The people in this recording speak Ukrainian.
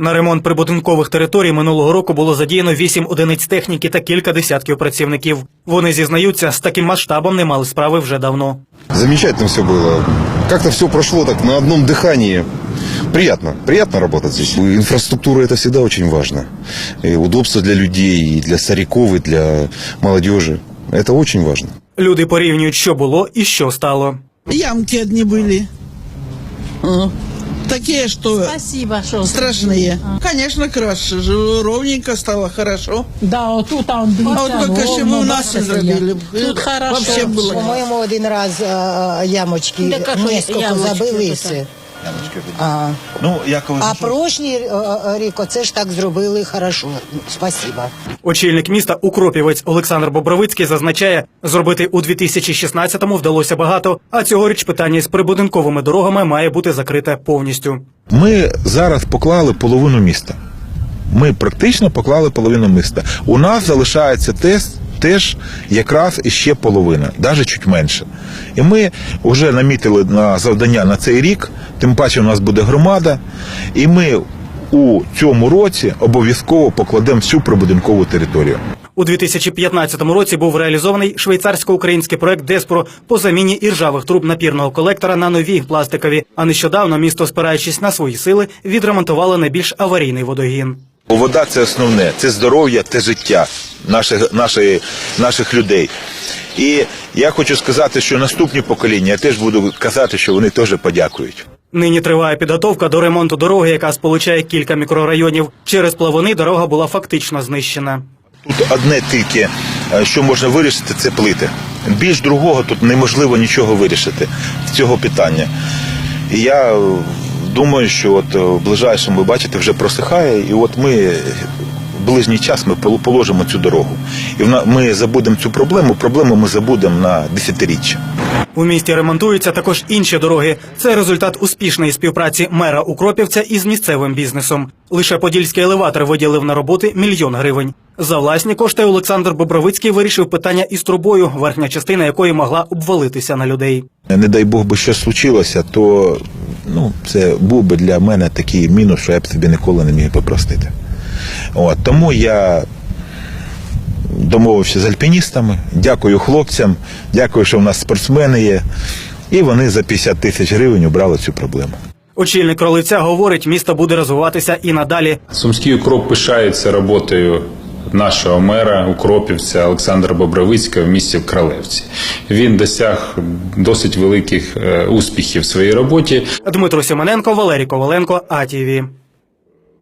На ремонт прибудинкових територій минулого року було задіяно 8 одиниць техніки та кілька десятків працівників. Вони зізнаються, з таким масштабом не мали справи вже давно. Замечательно все было. Как-то все прошло так на одном дыхании. Приятно, приятно работать здесь. Инфраструктура это всегда очень важно. И удобство для людей, и для стариков, и для молодежи. Это очень важно. Люди порівнюють, що було і що стало. Ямки одни были. А, Такие, что Спасибо, что страшные. Конечно, краше. же, Ровненько стало, хорошо. Да, отут там А вот только если бы у нас не зробили, Тут хорошо. вообще было. По-моєму, один раз е, ямочки Да какой несколько ямочки забили і тут, все. а, Ну, я коли а прошлий рік оце ж так зробили хорошо. Спасибо. Очільник міста Укропівець Олександр Бобровицький зазначає, зробити у 2016-му вдалося багато, а цьогоріч питання з прибудинковими дорогами має бути закрите повністю. ми зараз поклали половину міста. Ми практично поклали половину міста. У нас залишається теж, теж якраз іще половина, навіть чуть менше. І ми вже намітили на завдання на цей рік, тим паче у нас буде громада, і ми у цьому році обов'язково покладемо всю прибудинкову територію. У 2015 році був реалізований швейцарсько-український проект Деспро по заміні іржавих труб напірного колектора на нові пластикові. А нещодавно місто, спираючись на свої сили, відремонтувало найбільш аварійний водогін. Вода це основне, це здоров'я, це життя наших, нашої, наших людей. І я хочу сказати, що наступні покоління я теж буду казати, що вони теж подякують. Нині триває підготовка до ремонту дороги, яка сполучає кілька мікрорайонів. Через плавуни дорога була фактично знищена. Тут одне тільки, е, що можна вирішити, це плити. Більш другого тут неможливо нічого вирішити з цього питання. І я е, думаю, що от е, в ближайшому, ви бачите, вже просихає, і от ми в ближній час ми положимо цю дорогу. І ми забудемо цю проблему, проблему ми забудемо на десятиріччя. У місті ремонтуються також інші дороги. Це результат успішної співпраці мера Укропівця із місцевим бізнесом. Лише подільський елеватор виділив на роботи мільйон гривень. За власні кошти Олександр Бобровицький вирішив питання із трубою, верхня частина якої могла обвалитися на людей. Не дай Бог би щось случилося, то ну, це був би для мене такий мінус, що я б собі ніколи не міг би простити. От, тому я домовився з альпіністами, дякую хлопцям, дякую, що в нас спортсмени є. І вони за 50 тисяч гривень обрали цю проблему. Очільник Кролиця говорить, місто буде розвиватися і надалі. Сумський укроп пишається роботою нашого мера Укропівця Олександра Бобровицького в місті Кралевці. Він досяг досить великих е, успіхів в своїй роботі. Дмитро Сімоненко, Валерій Коваленко, АТВ.